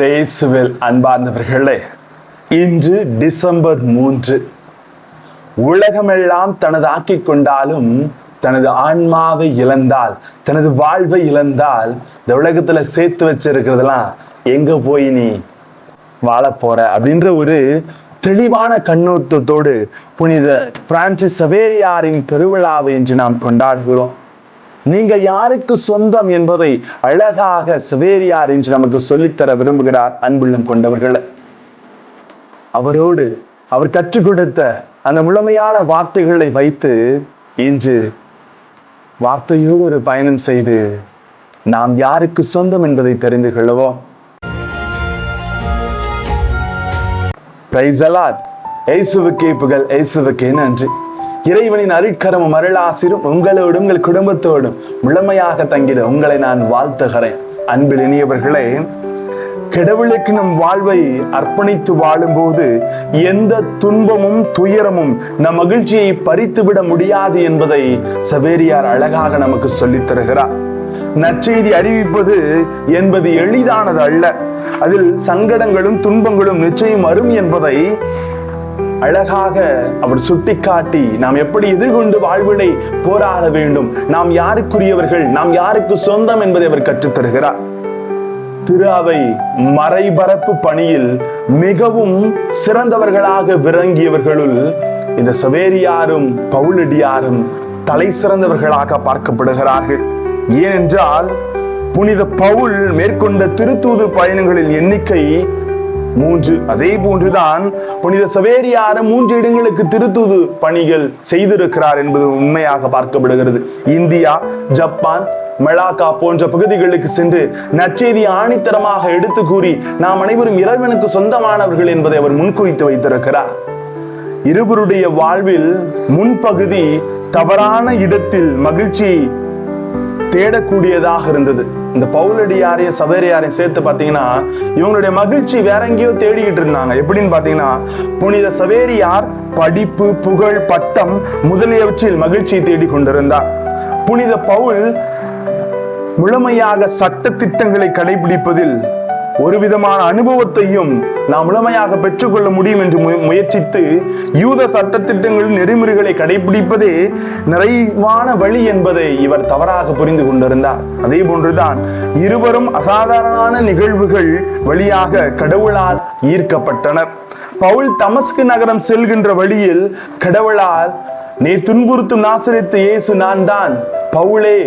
இயேசுவில் அன்பார்ந்தவர்களே இன்று டிசம்பர் மூன்று. உலகமெல்லாம் தனது ஆக்கிக் கொண்டாலும் தனது ஆன்மாவை இழந்தால் தனது வாழ்வை இழந்தால் இந்த உலகத்தில் சேர்த்து வச்சிருக்கிறதெல்லாம் எங்கே போய் நீ வாழப்போற அப்படின்ற ஒரு தெளிவான கண்ணோட்டத்தோடு புனித பிரான்சிஸ் சவேரியாரின் பெருவிழாவை இன்று நாம் கொண்டாடுகிறோம். நீங்கள் யாருக்கு சொந்தம் என்பதை அழகாக சிவேரியார் என்று நமக்கு சொல்லித்தர விரும்புகிறார் அன்புள்ளம் கொண்டவர்கள். அவரோடு அவர் கற்றுக் கொடுத்த அந்த முழுமையான வார்த்தைகளை வைத்து இன்று வார்த்தையோடு ஒரு பயணம் செய்து நாம் யாருக்கு சொந்தம் என்பதை தெரிந்து கொள்வோம். பிரைசலாத் இயேசுவுக்கே புகழ். இயேசுவுக்கே நன்றி. இறைவனின் அருட்கரமும் அருளாசிரும். உங்களோடும் உங்கள் குடும்பத்தோடும் முழுமையாக தங்கிட உங்களை நான் வாழ்த்துகிறேன். அன்பில் இனியவர்களே கடவுளுக்கு நம் வாழ்வை அர்ப்பணித்து வாழும்போது எந்த துன்பமும் துயரமும் நம் மகிழ்ச்சியை பறித்துவிட முடியாது என்பதை சவேரியார் அழகாக நமக்கு சொல்லித் தருகிறார். நற்செய்தி அறிவிப்பது என்பது எளிதானது அல்ல. அதில் சங்கடங்களும் துன்பங்களும் நிச்சயம் வரும் என்பதை அழகாக அவர் சுட்டிக்காட்டி நாம் எப்படி எதிர்கொண்டு வாழ்வினை போராட வேண்டும்? நாம் யாருக்குரியவர்கள்? நாம் யாருக்கு சொந்தம் என்பதை அவர் கற்றுத் தருகிறார் திரு அவை மறைபரப்பு பணியில் மிகவும் சிறந்தவர்களாக விளங்கியவர்களுள் இந்த சவேரியாரும் பவுலடியாரும் தலை சிறந்தவர்களாக பார்க்கப்படுகிறார்கள். ஏனென்றால் புனித பவுல் மேற்கொண்ட திருத்தூது பயணங்களின் எண்ணிக்கை மூன்று. அதே போன்றுதான் புனித சவேரியார மூன்று இடங்களுக்கு திருத்துது பணிகள் செய்திருக்கிறார் என்பது உண்மையாக பார்க்கப்படுகிறது. இந்தியா ஜப்பான் மெலாக்கா போன்ற பகுதிகளுக்கு சென்று நற்செய்தி ஆணித்தரமாக எடுத்து கூறி நாம் அனைவரும் இறைவனுக்கு சொந்தமானவர்கள் என்பதை அவர் முன்குறித்து வைத்திருக்கிறார். இருவருடைய வாழ்வில் முன்பகுதி தவறான இடத்தில் மகிழ்ச்சி தேடக்கூடியதாக இருந்தது. இந்த பவுலடியாரையும் சவேரியாரையும் சேர்த்து பார்த்தீங்கன்னா இவங்களுடைய மகிழ்ச்சி வேற எங்கேயோ தேடிக்கிட்டு இருந்தாங்க. எப்படின்னு பார்த்தீங்கன்னா புனித சவேரியார் படிப்பு புகழ் பட்டம் முதலியவற்றில் மகிழ்ச்சியை தேடிக் கொண்டிருந்தார். புனித பவுல் முழுமையாக சட்ட திட்டங்களை கடைபிடிப்பதில் ஒரு விதமான அனுபவத்தையும் நாம் முழுமையாக பெற்றுக்கொள்ள முடியும் என்று மு- முயற்சித்து யூத சட்டத்திட்டங்கள் நெறிமுறைகளை கடைபிடிப்பதே நிறைவான வழி என்பதை இவர் தவறாக புரிந்து கொண்டிருந்தார். அதே போன்றுதான் இருவரும் அசாதாரணமான நிகழ்வுகள் வழியாக கடவுளால் ஈர்க்கப்பட்டனர். பவுல் தமஸ்கு நகரம் செல்கின்ற வழியில் கடவுளால் நீ துன்புறுத்தும் நாசரித்த இயேசு நான் தான் பவுலே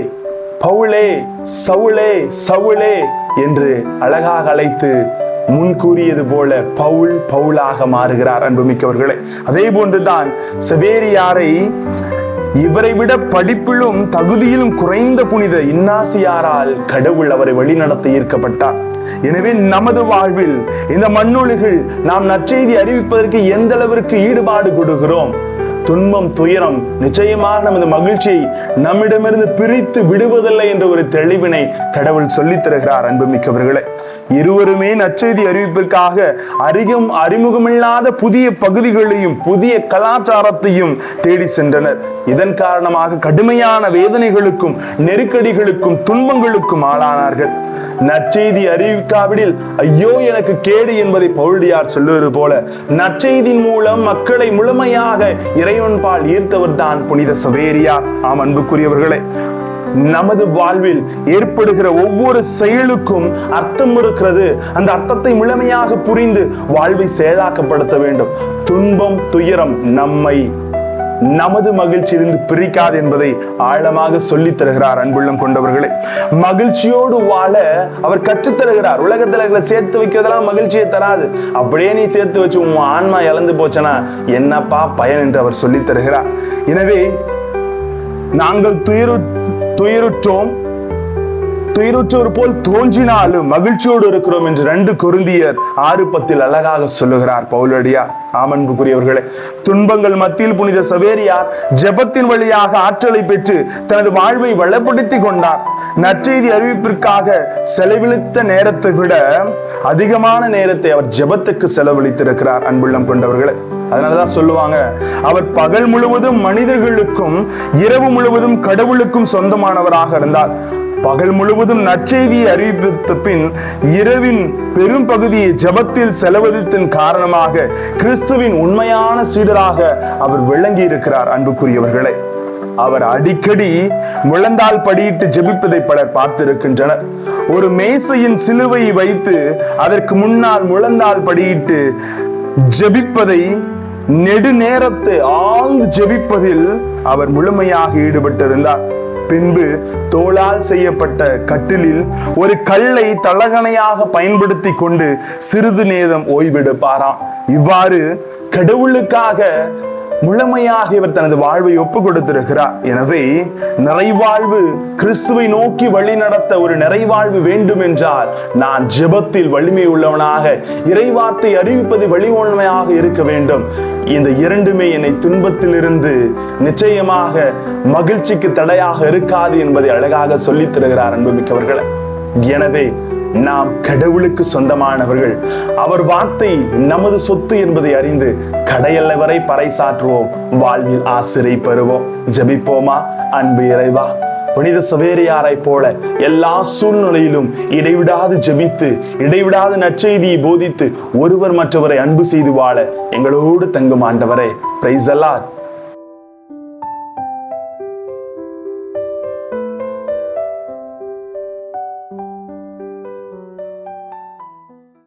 பவுலே சவுளே சவுளே என்று அழகாக அழைத்து முன் கூறியது போல பவுல் பவுலாக மாறுகிறார் அன்புமிக்கவர்களே. அதே போன்றுதான் செவேரியாரை இவரை விட படிப்பிலும் தகுதியிலும் குறைந்த புனித இன்னாசியாரால் கடவுள் அவரை வழிநடத்த ஈர்க்கப்பட்டார். எனவே நமது வாழ்வில் இந்த மண்ணுலகில் நாம் நற்செய்தி அறிவிப்பதற்கு எந்த அளவிற்கு ஈடுபாடு கொடுக்கிறோம்? துன்பம் துயரம் நிச்சயமாக நமது மகிழ்ச்சியை நம்மிடமிருந்து பிரித்து விடுவதில்லை என்ற ஒரு தெளிவினை கடவுள் சொல்லித் தருகிறார் அன்புமிக்கவர்களே. இருவருமே நச்செய்தி அறிவிப்பிற்காக அறிகும் அறிமுகமில்லாத புதிய பகுதிகளையும் புதிய கலாச்சாரத்தையும் தேடி சென்றனர். இதன் காரணமாக கடுமையான வேதனைகளுக்கும் நெருக்கடிகளுக்கும் துன்பங்களுக்கும் ஆளானார்கள். நற்செய்தி அறிவிக்காவிடில் ஐயோ எனக்கு கேடு என்பதை பவுல்டியார் சொல்லுவது போல நற்செய்தியின் மூலம் மக்களை முழுமையாக இறைவன்பால் ஈர்த்தவர் தான் புனித சவேரியார். ஆம் அன்புக்குரியவர்களே நமது வாழ்வில் ஏற்படுகிற ஒவ்வொரு செயலுக்கும் அர்த்தம் இருக்கிறது. அந்த அர்த்தத்தை முழுமையாக புரிந்து வாழ்வை செயலாக்கப்படுத்த வேண்டும். துன்பம் துயரம் நம்மை நமது மகிழ்ச்சியிலிருந்து பிரிக்காது என்பதை ஆழமாக சொல்லித் தருகிறார் அன்புள்ளம் கொண்டவர்களே. மகிழ்ச்சியோடு வாழ அவர் கற்றுத் தருகிறார். சேர்த்து வைக்கிறதெல்லாம் மகிழ்ச்சியை தராது. அப்படியே நீ சேர்த்து வச்சு உன் ஆன்மா இழந்து போச்சனா என்னப்பா பயன் என்று அவர் சொல்லித் தருகிறார். எனவே நாங்கள் துயரு துயருற்றோம். துயருற்றோர் போல் தோன்றினாலும் மகிழ்ச்சியோடு இருக்கிறோம் என்று ரெண்டு குருந்தியர் ஆறு பத்தில் அழகாக சொல்லுகிறார் பவுலடியா. ஆமன்புக்குரியவர்களே துன்பங்கள் மத்தியில் புனித சவேரியார் ஜெபத்தின் வழியாக ஆற்றலை பெற்று தனது வாழ்வை வளப்படுத்தி கொண்டார். நற்செய்தி அறிவிப்பிற்காக செலவழித்த நேரத்தை விட அதிகமான நேரத்தை அவர் ஜெபத்துக்கு செலவழித்திருக்கிறார் அன்புள்ளம் கொண்டவர்களே. அதனாலதான் சொல்லுவாங்க அவர் பகல் முழுவதும் மனிதர்களுக்கும் இரவு முழுவதும் கடவுளுக்கும் சொந்தமானவராக இருந்தார். பகல் முழுவதும் நற்செய்தியை அறிவித்த பின் இரவின் பெரும் பகுதியை ஜபத்தில் செலவழித்தின் காரணமாக கிறிஸ்துவின் உண்மையான சீடராக அவர் விளங்கி இருக்கிறார் அன்புக்குரியவர்களே. அவர் அடிக்கடி முழந்தால் படியிட்டு ஜெபிப்பதை பலர் பார்த்திருக்கின்றனர். ஒரு மேசையின் சிலுவை வைத்து அதற்கு முன்னால் முழந்தால் படியிட்டு ஜெபிப்பதை நெடுநேரத்தை ஆழ்ந்து ஜெபிப்பதில் அவர் முழுமையாக ஈடுபட்டிருந்தார். பின்பு தோளால் செய்யப்பட்ட கட்டிலில் ஒரு கல்லை தலகணையாக பயன்படுத்தி கொண்டு சிறிது நேரம் ஓய்வெடுப்பாராம். இவ்வாறு கடவுளுக்காக முழுமையாக இவர் தனது வாழ்வை ஒப்பு கொடுத்திருக்கிறார் எனவே நிறைவாழ்வு கிறிஸ்துவை நோக்கி வழி நடத்த ஒரு நிறைவாழ்வு வேண்டும் என்றால் நான் ஜெபத்தில் வலிமை உள்ளவனாக இறைவார்த்தை அறிவிப்பது வலிமையாக இருக்க வேண்டும். இந்த இரண்டுமே என்னை துன்பத்திலிருந்து நிச்சயமாக மகிழ்ச்சிக்கு தடையாக இருக்காது என்பதை அழகாக சொல்லித் தருகிறார் அன்புமிக்கவர்கள். எனவே நாம் கடவுளுக்கு சொந்தமானவர்கள். அவர் வார்த்தை நமது சொத்து என்பதை அறிந்து கடையல்ல வரை பறைசாற்றுவோம் வாழ்வில் ஆசிரை பெறுவோம். ஜெபிப்போமா? அன்பு இறைவா புனித சவேரியாரை போல எல்லா சூழ்நிலையிலும் இடைவிடாது ஜெபித்து இடைவிடாது நற்செய்தியை போதித்து ஒருவர் மற்றவரை அன்பு செய்து வாழ எங்களோடு தங்கும் ஆண்டவரே. Price allot